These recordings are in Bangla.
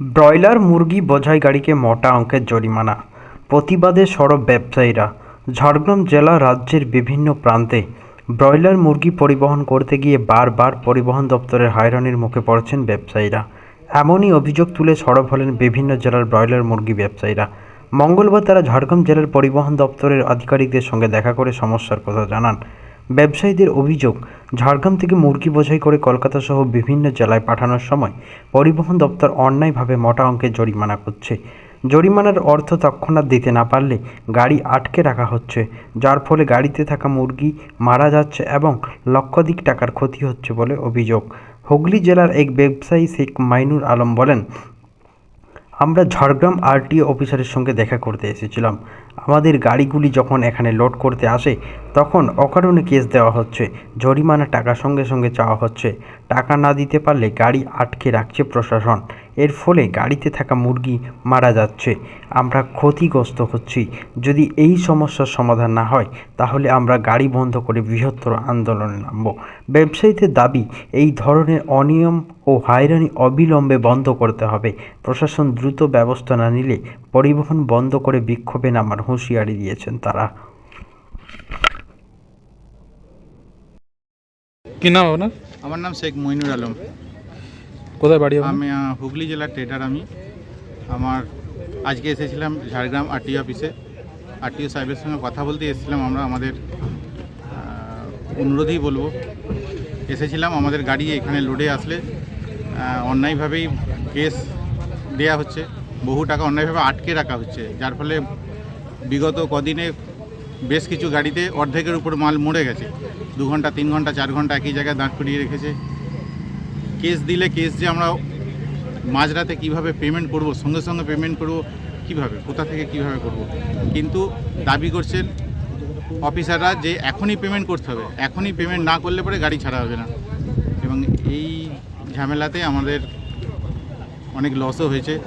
ব্রয়লার, মুরগি, বোঝাই গাড়িকে মোটা অঙ্কের জরিমানা, প্রতিবাদে সরব ব্যবসায়ীরা, ঝাড়গ্রাম জেলা রাজ্যের বিভিন্ন প্রান্তে ব্রয়লার, মুরগি পরিবহন করতে গিয়ে বারবার পরিবহন দপ্তরের হয়রানির মুখে পড়েছেন ব্যবসায়ীরা। এমনই অভিযোগ তুলে সরব হলেন বিভিন্ন জেলার ব্রয়লার, মুরগি ব্যবসায়ীরা। মঙ্গলবার তারা ঝাড়গ্রাম জেলার পরিবহন দপ্তরের আধিকারিকদের সঙ্গে দেখা করে সমস্যার কথা জানান। ব্যবসায়ীদের অভিযোগ, ঝাড়গ্রাম থেকে মুরগি বোঝাই করে কলকাতা সহ বিভিন্ন জেলায় পাঠানোর সময় পরিবহন দপ্তর অন্যায়ভাবে মোটা অঙ্কের জরিমানা করছে। জরিমানার অর্থ তৎক্ষণাৎ দিতে না পারলে গাড়ি আটকে রাখা হচ্ছে, যার ফলে গাড়িতে থাকা মুরগি মারা যাচ্ছে এবং লক্ষাধিক টাকার ক্ষতি হচ্ছে বলে অভিযোগ। হুগলি জেলার এক ব্যবসায়ী শেখ মাইনুর আলম বলেন আমরা ঝাড়গ্রাম আরটিও অফিসারের সঙ্গে দেখা করতে এসেছিলাম। আমাদের গাড়িগুলি যখন এখানে লোড করতে আসে, তখন অকারণে কেস দেওয়া হচ্ছে জরিমানা টাকা সঙ্গে সঙ্গে চাওয়া হচ্ছে। টাকা না দিতে পারলে গাড়ি আটকে রাখছে প্রশাসন। এর ফলে গাড়িতে থাকা মুরগি মারা যাচ্ছে। আমরা ক্ষতিগ্রস্ত হচ্ছি। যদি এই সমস্যার সমাধান না হয়, তাহলে আমরা গাড়ি বন্ধ করে বৃহত্তর আন্দোলনে নামব। ব্যবসায়ীদের দাবি, এই ধরনের অনিয়ম ও হয়রানি অবিলম্বে বন্ধ করতে হবে। প্রশাসন দ্রুত ব্যবস্থা না নিলে পরিবহন বন্ধ করে বিক্ষোভে নামার হুঁশিয়ারি দিয়েছেন তারা। কি নাম আপনার? আমার নাম শেখ মইনুর আলম। কোথায় বাড়ি আমি হুগলি জেলার ট্রেডার আমি। আমার আজকে এসেছিলাম ঝাড়গ্রাম আরটিও অফিসে। আরটিও সাহেবের সঙ্গে কথা বলতে এসেছিলাম আমরা আমাদের অনুরোধই বলব। এসেছিলাম আমাদের গাড়ি এখানে লোডে আসলে অন্যায়ভাবেই কেস দেয়া হচ্ছে। বহু টাকা অন্যায়ভাবে আটকে রাখা হচ্ছে। যার ফলে বিগত কদিনে বেশ কিছু গাড়িতে অর্ধেকের উপর মাল মরে গেছে। দু ঘণ্টা, তিন ঘণ্টা, চার ঘণ্টা একই জায়গায় দাঁড় করিয়ে রেখেছে। কেস দিলে কেস যে আমরা মাঝরাতে কীভাবে পেমেন্ট করব, সঙ্গে সঙ্গে পেমেন্ট করব, কীভাবে, কোথা থেকে কীভাবে করব? কিন্তু দাবি করছেন অফিসাররা যে এখনই পেমেন্ট করতে হবে, এখনই পেমেন্ট না করলে পরে গাড়ি ছাড়া হবে না। এবং এই ঝামেলাতে আমাদের অনেক লসও হয়েছে।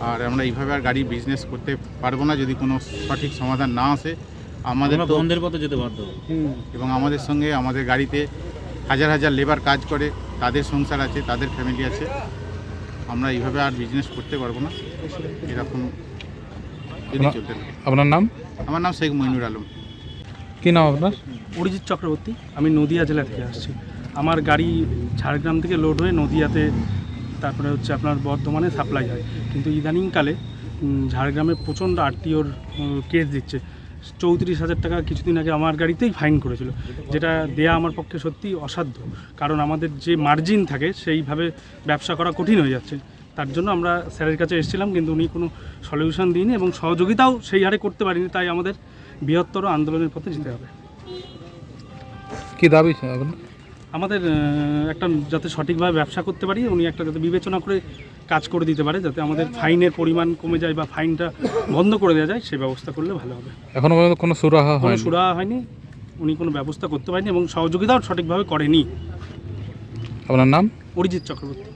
আর আমরা এইভাবে আর গাড়ি বিজনেস করতে পারব না যদি কোনো সঠিক সমাধান না আসে। আমাদের তো বন্ধের পথে যেতে বাধ্য এবং আমাদের সঙ্গে আমাদের গাড়িতে হাজার হাজার লেবার কাজ করে তাদের সংসার আছে তাদের ফ্যামিলি আছে। আমরা এইভাবে আর বিজনেস করতে পারব না। এরকম যদি আপনার- চলতে থাকে। আপনার নাম? আমার নাম শেখ মইনুর আলম। কি নাম আপনার? অরিজিৎ চক্রবর্তী। আমি নদিয়া জেলা থেকে আসছি। আমার গাড়ি ঝাড়গ্রাম থেকে লোড হয়ে নদিয়াতে তারপরে হচ্ছে আপনার বর্ধমানে সাপ্লাই হয়। কিন্তু ইদানিংকালে উম, ঝাড়গ্রামে প্রচণ্ড আরটিওর কেস দিচ্ছে। চৌত্রিশ হাজার টাকা কিছুদিন আগে আমার গাড়িতেই ফাইন করেছিল, যেটা দেয়া আমার পক্ষে সত্যি অসাধ্য। কারণ আমাদের যে মার্জিন থাকে, সেইভাবে ব্যবসা করা কঠিন হয়ে যাচ্ছে। তার জন্য আমরা স্যারের কাছে এসেছিলাম, কিন্তু উনি কোনো সলিউশন দিইনি এবং সহযোগিতাও সেই হারে করতে পারিনি, তাই আমাদের বৃহত্তর আন্দোলনের পথে যেতে হবে। কি দাবি আমাদের একটা যাতে সঠিকভাবে ব্যবসা করতে পারি উনি একটা যাতে বিবেচনা করে কাজ করে দিতে পারে যাতে আমাদের ফাইনের পরিমাণ কমে যায় বা ফাইনটা বন্ধ করে দেওয়া যায় সে ব্যবস্থা করলে ভালো হবে। এখনও পর্যন্ত কোনো সুরাহা হয় সুরাহা হয়নি উনি কোনো ব্যবস্থা করতে পারেনি এবং সহযোগিতাও সঠিকভাবে করেনি। আপনার নাম? অরিজিৎ চক্রবর্তী।